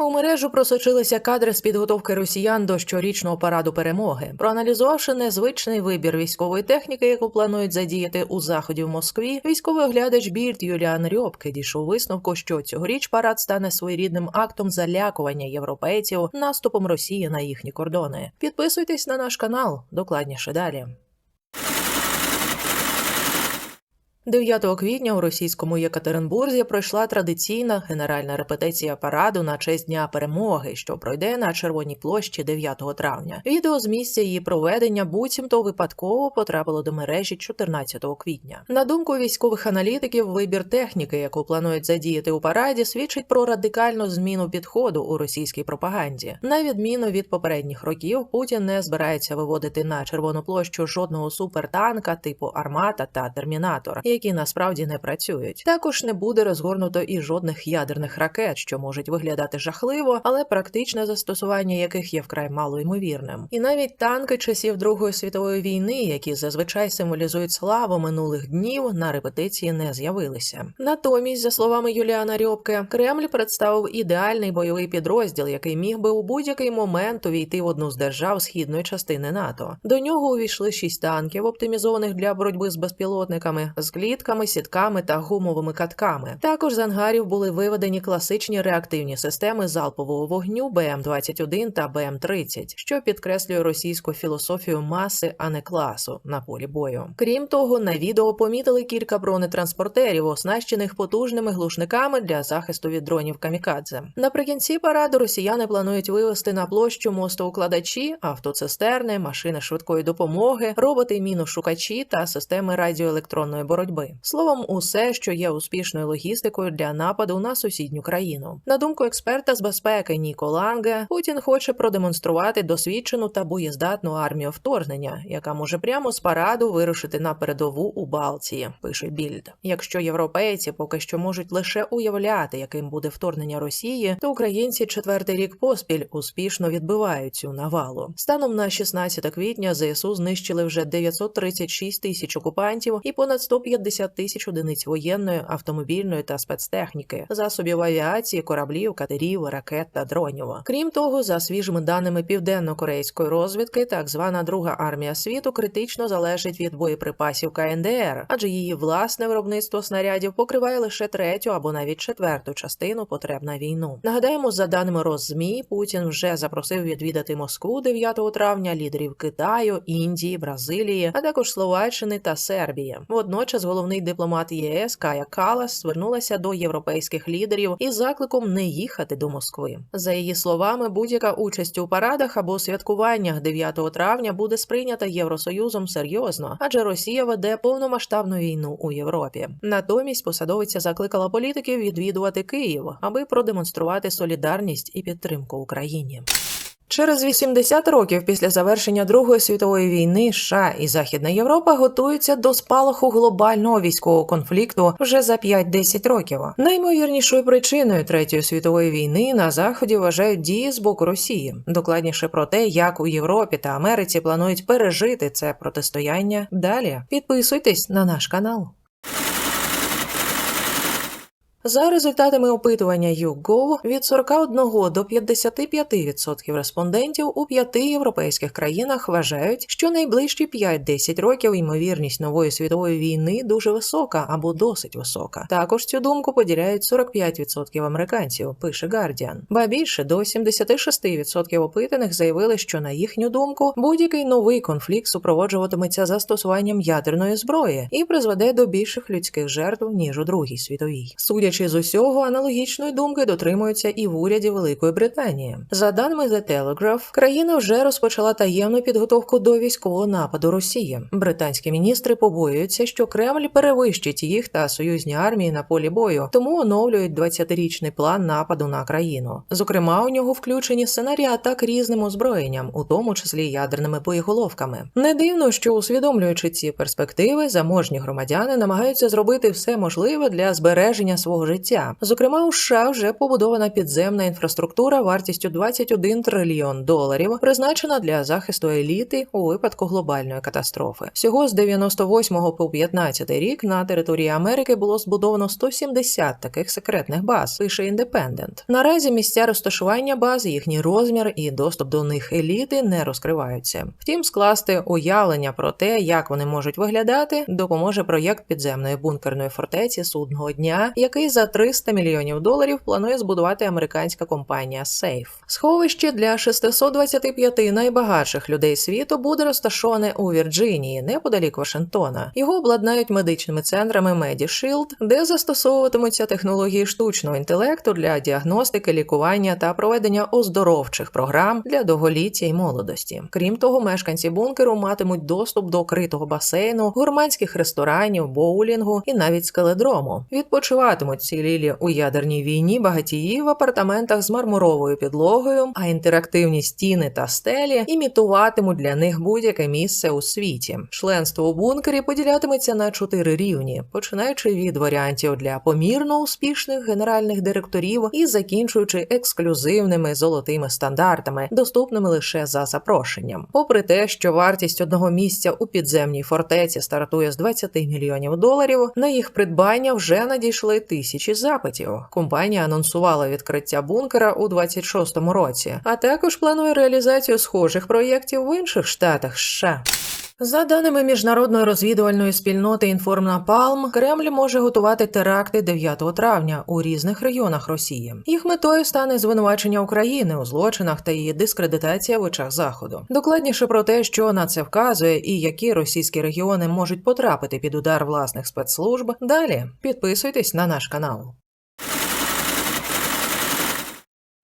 У мережу просочилися кадри з підготовки росіян до щорічного параду перемоги. Проаналізувавши незвичний вибір військової техніки, яку планують задіяти у заході в Москві, військовий оглядач Більд Юліан Рьобке дійшов висновку, що цьогоріч парад стане своєрідним актом залякування європейців наступом Росії на їхні кордони. Підписуйтесь на наш канал, докладніше далі. 9 квітня у російському Єкатеринбурзі пройшла традиційна генеральна репетиція параду на честь Дня перемоги, що пройде на Червоній площі 9 травня. Відео з місця її проведення буцімто випадково потрапило до мережі 14 квітня. На думку військових аналітиків, вибір техніки, яку планують задіяти у параді, свідчить про радикальну зміну підходу у російській пропаганді. На відміну від попередніх років, Путін не збирається виводити на червону площу жодного супертанка типу Армата та Термінатор які насправді не працюють. Також не буде розгорнуто і жодних ядерних ракет, що можуть виглядати жахливо, але практичне застосування яких є вкрай малоймовірним. І навіть танки часів Другої світової війни, які зазвичай символізують славу минулих днів, на репетиції не з'явилися. Натомість, за словами Юліана Рьобке, Кремль представив ідеальний бойовий підрозділ, який міг би у будь-який момент увійти в одну з держав східної частини НАТО. До нього увійшли шість танків, оптимізованих для боротьби з безпілотниками, з клітками, сітками та гумовими катками. Також з ангарів були виведені класичні реактивні системи залпового вогню БМ-21 та БМ-30, що підкреслює російську філософію маси, а не класу на полі бою. Крім того, на відео помітили кілька бронетранспортерів, оснащених потужними глушниками для захисту від дронів камікадзе. Наприкінці параду росіяни планують вивести на площу мостоукладачі, автоцистерни, машини швидкої допомоги, роботи міношукачі та системи радіоелектронної боротьби. Словом, усе, що є успішною логістикою для нападу на сусідню країну. На думку експерта з безпеки Ніко Ланге, Путін хоче продемонструвати досвідчену та боєздатну армію вторгнення, яка може прямо з параду вирушити на передову у Балтії. Пише Більд. Якщо європейці поки що можуть лише уявляти, яким буде вторгнення Росії, то українці четвертий рік поспіль успішно відбивають цю навалу. Станом на 16 квітня ЗСУ знищили вже 936 тисяч окупантів і понад 150 тисяч одиниць воєнної, автомобільної та спецтехніки, засобів авіації, кораблів, катерів, ракет та дронів. Крім того, за свіжими даними південно-корейської розвідки, так звана Друга армія світу критично залежить від боєприпасів КНДР, адже її власне виробництво снарядів покриває лише третю або навіть четверту частину потреб на війну. Нагадаємо, за даними Роззмі, Путін вже запросив відвідати Москву 9 травня лідерів Китаю, Індії, Бразилії, а також Словаччини та Сербії. Водночас головний дипломат ЄС Кая Калас звернулася до європейських лідерів із закликом не їхати до Москви. За її словами, будь-яка участь у парадах або святкуваннях 9 травня буде сприйнята Євросоюзом серйозно, адже Росія веде повномасштабну війну у Європі. Натомість посадовиця закликала політиків відвідувати Київ, аби продемонструвати солідарність і підтримку Україні. Через 80 років після завершення Другої світової війни США і Західна Європа готуються до спалаху глобального військового конфлікту вже за 5-10 років. Наймовірнішою причиною третьої світової війни на заході вважають дії з боку Росії. Докладніше про те, як у Європі та Америці планують пережити це протистояння. Далі підписуйтесь на наш канал. За результатами опитування YouGov, від 41 до 55% респондентів у п'яти європейських країнах вважають, що найближчі 5-10 років ймовірність нової світової війни дуже висока або досить висока. Також цю думку поділяють 45% американців. Пише Guardian. Ба більше до 76% опитаних заявили, що на їхню думку будь-який новий конфлікт супроводжуватиметься застосуванням ядерної зброї і призведе до більших людських жертв ніж у другій світовій. Судячи з усього, аналогічної думки дотримуються і в уряді Великої Британії. За даними The Telegraph, країна вже розпочала таємну підготовку до військового нападу Росії. Британські міністри побоюються, що Кремль перевищить їх та союзні армії на полі бою, тому оновлюють 20-річний план нападу на країну. Зокрема, у нього включені сценарії атак різним озброєнням, у тому числі ядерними боєголовками. Не дивно, що усвідомлюючи ці перспективи, заможні громадяни намагаються зробити все можливе для збереження свого життя. Зокрема, у США вже побудована підземна інфраструктура вартістю 21 трильйон доларів, призначена для захисту еліти у випадку глобальної катастрофи. Всього з 98 по 15 рік на території Америки було збудовано 170 таких секретних баз. Пише Індепендент. Наразі місця розташування баз, їхній розмір і доступ до них еліти не розкриваються. Втім, скласти уявлення про те, як вони можуть виглядати, допоможе проєкт підземної бункерної фортеці судного дня, який за 300 мільйонів доларів планує збудувати американська компанія Safe. Сховище для 625 найбагатших людей світу буде розташоване у Вірджинії, неподалік Вашингтона. Його обладнають медичними центрами MediShield, де застосовуватимуться технології штучного інтелекту для діагностики, лікування та проведення оздоровчих програм для довголіття й молодості. Крім того, мешканці бункеру матимуть доступ до критого басейну, гурманських ресторанів, боулінгу і навіть скеледрому. Відпочиватимуть цілілі у ядерній війні багатії в апартаментах з мармуровою підлогою, а інтерактивні стіни та стелі імітуватимуть для них будь-яке місце у світі. Членство у бункері поділятиметься на чотири рівні, починаючи від варіантів для помірно успішних генеральних директорів і закінчуючи ексклюзивними золотими стандартами, доступними лише за запрошенням. Попри те, що вартість одного місця у підземній фортеці стартує з 20 мільйонів доларів, на їх придбання вже надійшли тисячі запитів. Компанія анонсувала відкриття бункера у 26-му році, а також планує реалізацію схожих проєктів в інших штатах США. За даними міжнародної розвідувальної спільноти Інформнапалм, Кремль може готувати теракти 9 травня у різних регіонах Росії. Їх метою стане звинувачення України у злочинах та її дискредитація в очах заходу. Докладніше про те, що на це вказує і які російські регіони можуть потрапити під удар власних спецслужб. Далі підписуйтесь на наш канал.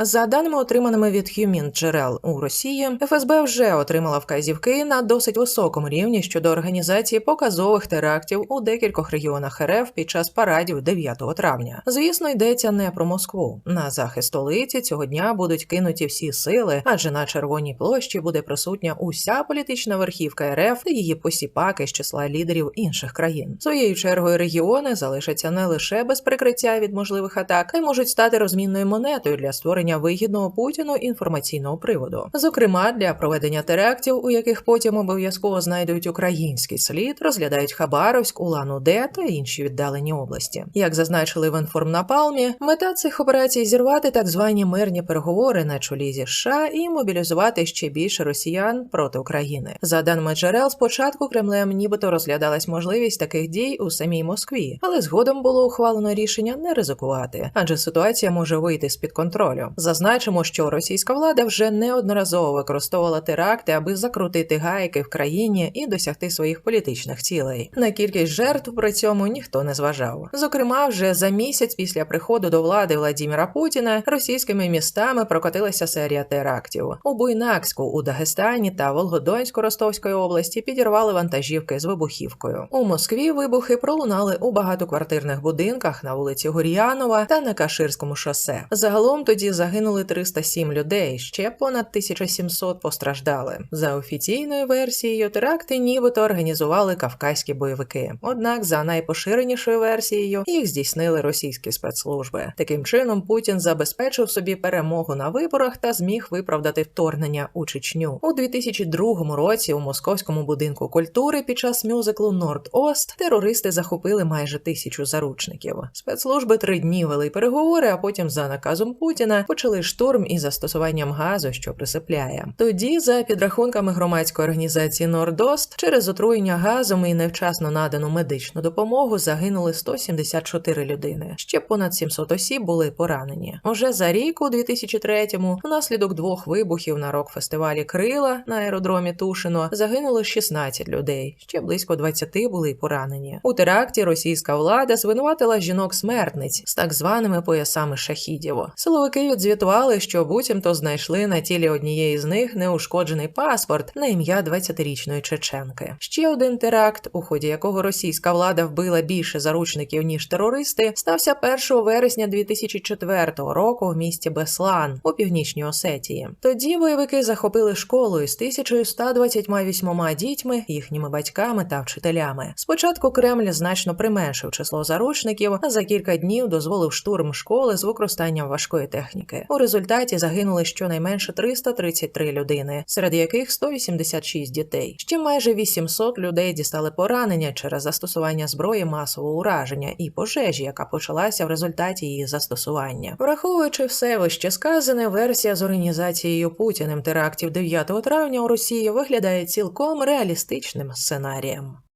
За даними, отриманими від Humin джерел у Росії, ФСБ вже отримала вказівки на досить високому рівні щодо організації показових терактів у декількох регіонах РФ під час парадів 9 травня. Звісно, йдеться не про Москву. На захист столиці цього дня будуть кинуті всі сили, адже на червоній площі буде присутня уся політична верхівка РФ та її посіпаки з числа лідерів інших країн. Своєю чергою регіони залишаться не лише без прикриття від можливих атак, а й можуть стати розмінною монетою для створення вигідного Путіну інформаційного приводу, зокрема для проведення терактів, у яких потім обов'язково знайдуть український слід, розглядають Хабаровськ, Улан-Удэ та інші віддалені області. Як зазначили в інформнапалмі, мета цих операцій зірвати так звані мирні переговори на чолі зі США і мобілізувати ще більше росіян проти України. За даними джерел, спочатку Кремлем нібито розглядалась можливість таких дій у самій Москві, але згодом було ухвалено рішення не ризикувати, адже ситуація може вийти з під контролю. Зазначимо, що російська влада вже неодноразово використовувала теракти, аби закрутити гайки в країні і досягти своїх політичних цілей. На кількість жертв при цьому ніхто не зважав. Зокрема, вже за місяць після приходу до влади Владіміра Путіна російськими містами прокотилася серія терактів. У Буйнакську, у Дагестані та Волгодонську Ростовської області підірвали вантажівки з вибухівкою. У Москві вибухи пролунали у багатоквартирних будинках на вулиці Гур'янова та на Каширському шосе. Загалом тоді загинули 307 людей, ще понад 1700 постраждали. За офіційною версією, теракти нібито організували кавказькі бойовики. Однак, за найпоширенішою версією, їх здійснили російські спецслужби. Таким чином, Путін забезпечив собі перемогу на виборах та зміг виправдати вторгнення у Чечню у 2002 році. У московському будинку культури під час мюзиклу Норд-Ост терористи захопили майже тисячу заручників. Спецслужби три дні вели переговори, а потім за наказом Путіна почали штурм із застосуванням газу, що присипляє. Тоді, за підрахунками громадської організації Нордост, через отруєння газом і невчасно надану медичну допомогу загинули 174 людини. Ще понад 700 осіб були поранені. Уже за рік, у 2003-му, внаслідок двох вибухів на рок-фестивалі Крила на аеродромі Тушино загинуло 16 людей. Ще близько 20 були поранені. У теракті російська влада звинуватила жінок-смертниць з так званими поясами шахідів. Силовики відзвітували звітували, що буцімто знайшли на тілі однієї з них неушкоджений паспорт на ім'я 20-річної чеченки. Ще один теракт, у ході якого російська влада вбила більше заручників ніж терористи, стався 1 вересня 2004 року в місті Беслан у північній Осетії. Тоді бойовики захопили школу із 1128 дітьми, їхніми батьками та вчителями. Спочатку Кремль значно применшив число заручників, а за кілька днів дозволив штурм школи з використанням важкої техніки. У результаті загинули щонайменше 333 людини, серед яких 186 дітей. Ще майже 800 людей дістали поранення через застосування зброї масового ураження і пожежі, яка почалася в результаті її застосування. Враховуючи все вище сказане, версія з організацією Путіним терактів 9 травня у Росії виглядає цілком реалістичним сценарієм.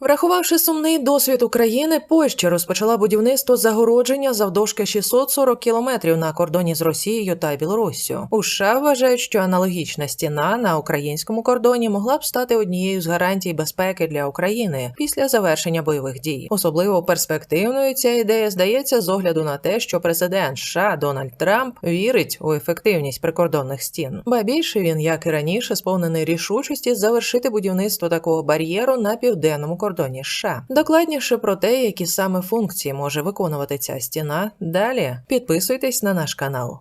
Врахувавши сумний досвід України, Польща розпочала будівництво загородження завдовжки 640 кілометрів на кордоні з Росією та Білоруссю. У США вважають, що аналогічна стіна на українському кордоні могла б стати однією з гарантій безпеки для України після завершення бойових дій. Особливо перспективною ця ідея здається з огляду на те, що президент США Дональд Трамп вірить у ефективність прикордонних стін. Ба більше він, як і раніше, сповнений рішучості завершити будівництво такого бар'єру на південному кордоні США. Докладніше про те, які саме функції може виконувати ця стіна. Далі підписуйтесь на наш канал.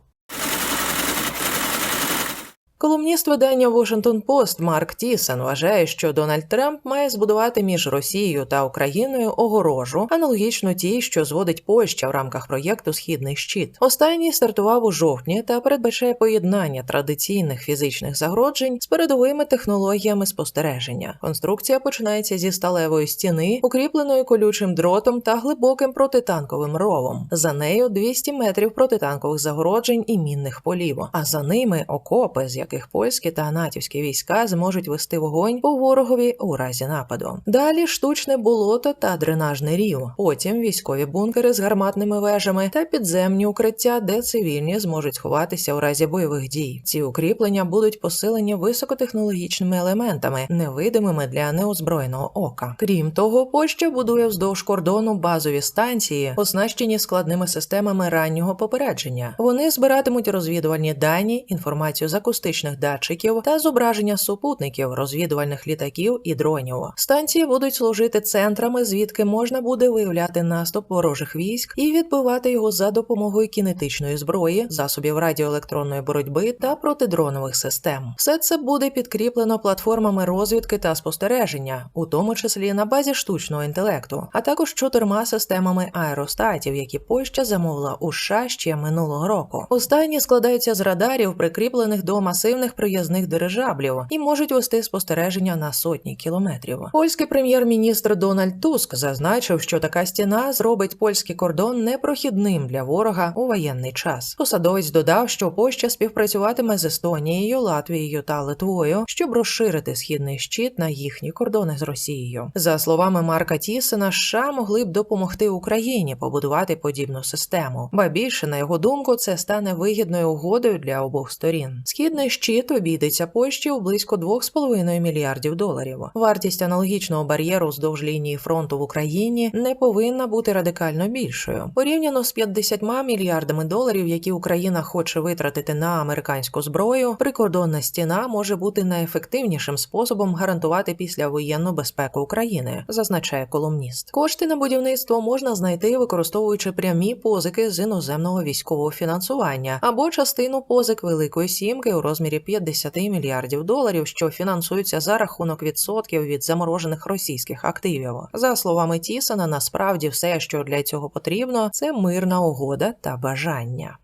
Колумніст видання Washington Post Марк Тісон вважає, що Дональд Трамп має збудувати між Росією та Україною огорожу, аналогічно тій, що зводить Польща в рамках проєкту Східний щит. Останній стартував у жовтні та передбачає поєднання традиційних фізичних загроджень з передовими технологіями спостереження. Конструкція починається зі сталевої стіни, укріпленої колючим дротом та глибоким протитанковим ровом. За нею 200 метрів протитанкових загороджень і мінних полів. А за ними окопи, з яких польські та натівські війська зможуть вести вогонь по ворогові у разі нападу. Далі штучне болото та дренажний рів. Потім військові бункери з гарматними вежами та підземні укриття, де цивільні зможуть сховатися у разі бойових дій. Ці укріплення будуть посилені високотехнологічними елементами, невидимими для неозброєного ока. Крім того, Польща будує вздовж кордону базові станції, оснащені складними системами раннього попередження. Вони збиратимуть розвідувальні дані, інформацію з акустичних датчиків та зображення супутників, розвідувальних літаків і дронів. Станції будуть служити центрами, звідки можна буде виявляти наступ ворожих військ і відбивати його за допомогою кінетичної зброї, засобів радіоелектронної боротьби та протидронових систем. Все це буде підкріплено платформами розвідки та спостереження, у тому числі на базі штучного інтелекту, а також чотирма системами аеростатів, які Польща замовила у США ще минулого року. Останні складаються з радарів, прикріплених до масивних приязних дирижаблів, і можуть вести спостереження на сотні кілометрів. Польський прем'єр-міністр Дональд Туск зазначив, що така стіна зробить польський кордон непрохідним для ворога у воєнний час. Посадовець додав, що Польща співпрацюватиме з Естонією, Латвією та Литвою, щоб розширити східний щит на їхні кордони з Росією. За словами Марка Тісена, США могли б допомогти Україні побудувати подібну систему. Ба більше на його думку, це стане вигідною угодою для обох сторін. Східний щит обійдеться Польщі у близько 2,5 мільярдів доларів. Вартість аналогічного бар'єру вздовж лінії фронту в Україні не повинна бути радикально більшою. Порівняно з 50 мільярдами доларів, які Україна хоче витратити на американську зброю, прикордонна стіна може бути найефективнішим способом гарантувати післявоєнну безпеку України, зазначає колумніст. Кошти на будівництво можна знайти, використовуючи прямі позики з іноземного військового фінансування або частину позик Великої Сімки у розмірі 50 мільярдів доларів, що фінансуються за рахунок відсотків від заморожених російських активів. За словами Тісона, насправді все, що для цього потрібно, це мирна угода та бажання.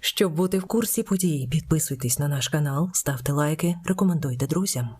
Щоб бути в курсі подій, підписуйтесь на наш канал, ставте лайки, рекомендуйте друзям.